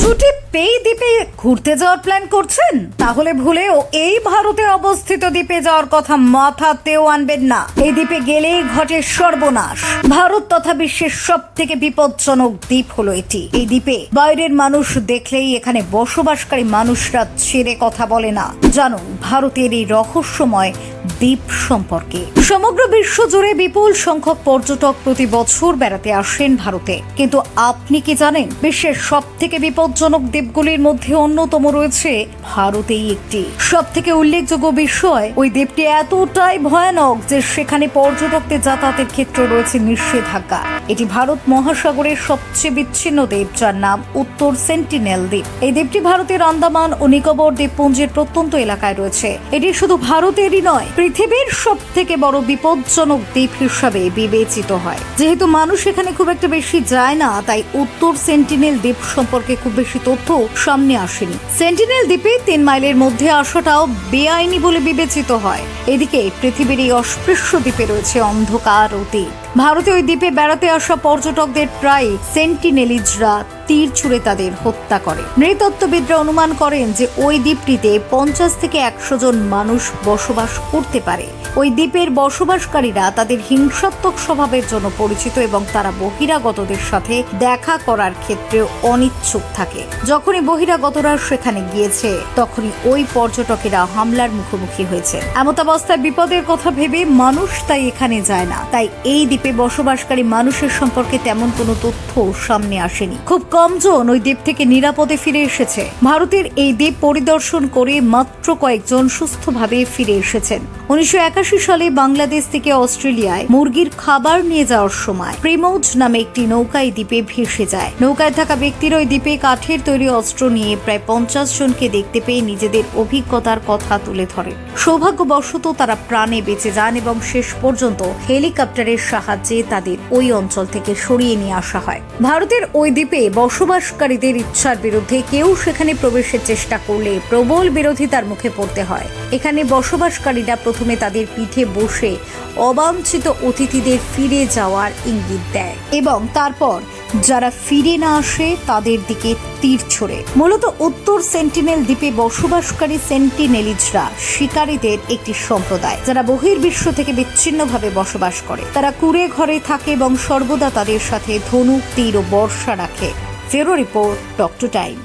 ছুটি পেয়ে দ্বীপে ঘুরতে যাওয়ার প্ল্যান করছেন? তাহলে ভুলেও এই ভারতে অবস্থিত দ্বীপে যাওয়ার কথা মাথাতেও আনবেন না। এই দ্বীপে গেলেই ঘটে সর্বনাশ। ভারত তথা বিশ্বের সব থেকে বিপজ্জনক দ্বীপ হলো এটি। এই দ্বীপে বাইরের মানুষ দেখলেই এখানে বসবাসকারী মানুষরা ছেড়ে কথা বলে না। জানো ভারতের এই রহস্যময় দ্বীপ সম্পর্কে। সমগ্র বিশ্ব জুড়ে বিপুল সংখ্যক পর্যটক প্রতি বছর বেড়াতে আসেন ভারতে। কিন্তু আপনি কি জানেন, বিশ্বের সব থেকে বিপজ্জনক দ্বীপগুলির মধ্যে অন্যতম রয়েছে ভারতেই একটি। সব থেকে উল্লেখযোগ্য বিষয়, ওই দ্বীপটি এতটাই ভয়ানক যে সেখানে পর্যটকদের যাতায়াতের ক্ষেত্রে রয়েছে নিষেধাজ্ঞা। এটি ভারত মহাসাগরের সবচেয়ে বিচ্ছিন্ন দ্বীপ, যার নাম উত্তর সেন্টিনেল দ্বীপ। এই দ্বীপটি ভারতের আন্দামান ও নিকোবর দ্বীপপুঞ্জের প্রত্যন্ত এলাকায় রয়েছে। এটি শুধু ভারতেরই নয়, পৃথিবীর সব থেকে বড় বিপজ্জনক দ্বীপ হিসাবে বিবেচিত হয়। যেহেতু মানুষ এখানে খুব একটা বেশি যায় না, তাই উত্তর সেন্টিনেল দ্বীপ সম্পর্কে খুব বেশি তথ্য সামনে আসেনি। সেন্টিনেল দ্বীপে তিন মাইলের মধ্যে আসাটাও বেআইনি বলে বিবেচিত হয়। এদিকে পৃথিবীর এই অস্পৃশ্য দ্বীপে রয়েছে অন্ধকার অতীত। ভারতে ওই দ্বীপে বেড়াতে আসা পর্যটকদের প্রায় সেন্টিনেলিজরা তীর ছুঁড়ে তাদের হত্যা করে। নৃতত্ত্ববিদরা অনুমান করেন যে ওই দ্বীপটিতে পঞ্চাশ থেকে একশো জন মানুষ বসবাস করতে পারে। ওই দ্বীপের বসবাসকারীরা তাদের হিংসাত্মক স্বভাবের জন্য পরিচিত এবং তারা বহিরাগতদের সাথে দেখা করার ক্ষেত্রেও অনিচ্ছুক থাকে। যখনই বহিরাগতরা সেখানে গিয়েছে, তখনই ওই পর্যটকেরা হামলার মুখোমুখি হয়েছে। এমতাবস্থায় বিপদের কথা ভেবে মানুষ তাই এখানে যায় না। তাই এই দ্বীপে বসবাসকারী মানুষের সম্পর্কে তেমন কোনো তথ্য সামনে আসেনি। খুব কমজন ওই দ্বীপ থেকে নিরাপদে ফিরে এসেছে। ভারতের এই দ্বীপ পরিদর্শন করে মাত্র কয়েকজন সুস্থভাবে ফিরে এসেছেন। উনিশশো একাশি সালে বাংলাদেশ থেকে অস্ট্রেলিয়ায় মুরগির খাবার নিয়ে যাওয়ার সময় প্রেমৌজ নামে একটি নৌকা এই দ্বীপে ভেসে যায়। নৌকায় থাকা ব্যক্তির ওই দ্বীপে কাঠের তৈরি অস্ত্র নিয়ে প্রায় পঞ্চাশ জনকে দেখতে পেয়ে নিজেদের অভিজ্ঞতার কথা তুলে ধরে। সৌভাগ্যবশত তারা প্রাণে বেঁচে যান এবং শেষ পর্যন্ত হেলিকপ্টারের সাহায্যে তাদের ওই অঞ্চল থেকে সরিয়ে নিয়ে আসা হয়। ভারতের ওই দ্বীপে বসবাসকারীদের ইচ্ছার বিরুদ্ধে কেউ সেখানে প্রবেশের চেষ্টা করলে প্রবল বিরোধিতার মুখে পড়তে হয়। এখানে বসবাসকারীরা প্রথমে তাদের পিঠে বসে অবাঞ্ছিত অতিথিদের ফিরে যাওয়ার ইঙ্গিত দেয়। এবং তারপর যারা ফিরে না আসে, তাদের দিকে তীর ছোড়ে। মূলত উত্তর সেন্টিনেল দ্বীপে বসবাসকারী সেন্টিনেলিজরা শিকারীদের একটি সম্প্রদায়, যারা বহির্বিশ্ব থেকে বিচ্ছিন্নভাবে বসবাস করে। তারা কুড়ে ঘরে থাকে এবং সর্বদা তাদের সাথে ধনুক, তীর ও বর্ষা রাখে। ফেরো রিপোর্ট, ডক্টর টাইম